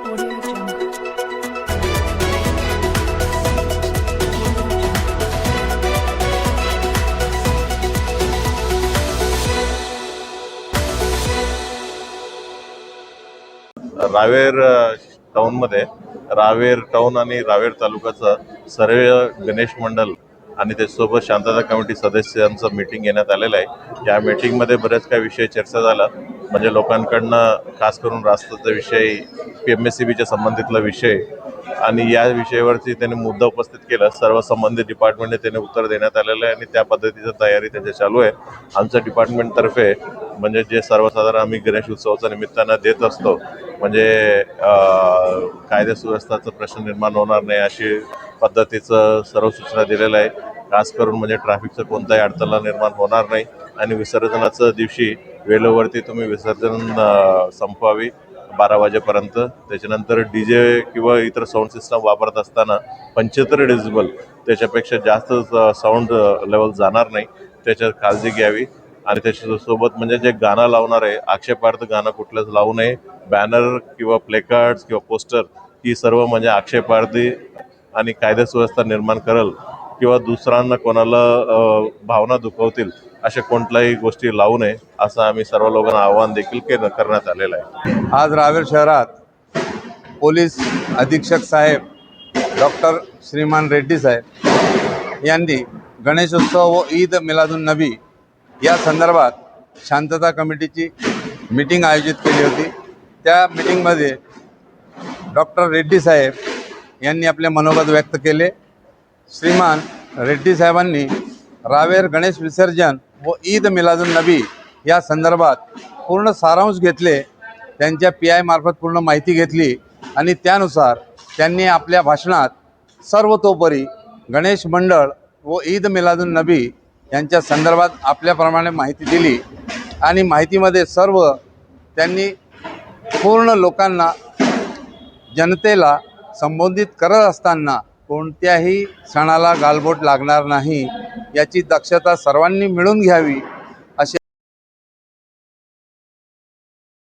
रावेर अ, टाऊनमध्ये रावेर टाऊन आणि रावेर तालुक्याचं सर्व गणेश मंडल आणि त्यासोबत शांतता कमिटी सदस्यांचं मीटिंग घेण्यात आलेलं आहे. या मीटिंगमध्ये बरेच काही विषय चर्चा झाला. म्हणजे लोकांकडनं खास करून रास्ताचा विषय पी एम एस सी बीच्या संबंधितला विषय आणि या विषयावरती त्यांनी मुद्दा उपस्थित केला. सर्व संबंधित डिपार्टमेंटने त्यांनी उत्तर देण्यात आलेलं आहे आणि त्या पद्धतीचं तयारी त्याच्या चालू आहे. आमच्या डिपार्टमेंटतर्फे म्हणजे जे सर्वसाधारण आम्ही गणेश उत्सवाच्या निमित्तानं देत असतो म्हणजे कायदे सुव्यवस्थाचा प्रश्न निर्माण होणार नाही अशी पद्धतीचं सर्व सूचना दिलेलं आहे खास करून म्हणजे ट्रॅफिकचं कोणताही अडथळा निर्माण होणार नाही आणि विसर्जनाच्या दिवशी वेळेवरती तुम्ही विसर्जन संपवावी बारा वाजेपर्यंत. त्याच्यानंतर डी जे किंवा इतर साऊंड सिस्टम वापरत असताना पंच्याहत्तर डेसिबल त्याच्यापेक्षा जास्त साऊंड लेवल जाणार नाही. त्याच्यात काळजी घ्यावी. आणि त्याच्यासोबत म्हणजे जे गाणं लावणार आहे आक्षेपार्थ गाणं कुठलंच लावू नये. बॅनर किंवा प्लेकार्ड्स किंवा पोस्टर ही सर्व म्हणजे आक्षेपार्थी आणि कायदा सुव्यवस्था निर्माण करल किंवा दुसऱ्यांना कोणाला भावना दुखवतील अशा कोणत्याही गोष्टी लावू नये असं आम्ही सर्व लोकांना आवाहन देखील केलं करण्यात आलेलं आहे. आज रावेर शहरात पोलीस अधीक्षक साहेब डॉक्टर श्रीमान रेड्डी साहेब यांनी गणेशोत्सव व ईद मिलादुन नबी या संदर्भात शांतता कमिटीची मीटिंग आयोजित केली होती. त्या मीटिंगमध्ये डॉक्टर रेड्डी साहेब यांनी आपले मनोगत व्यक्त केले. श्रीमान रेड्डी साहेबांनी रावेर गणेश विसर्जन व ईद मिलादुन नबी या संदर्भात पूर्ण सारांश घेतले त्यांच्या पी आय मार्फत पूर्ण माहिती घेतली आणि त्यानुसार त्यांनी आपल्या भाषणात सर्वतोपरी गणेश मंडळ व ईद मिलादुन नबी यांच्या संदर्भात आपल्याप्रमाणे माहिती दिली आणि माहितीमध्ये सर्व त्यांनी पूर्ण लोकांना जनतेला संबोधित करत असताना कोणत्याही सणाला गालबोट लागणार नाही. याची दक्षता सर्वांनी मिळून घ्यावी.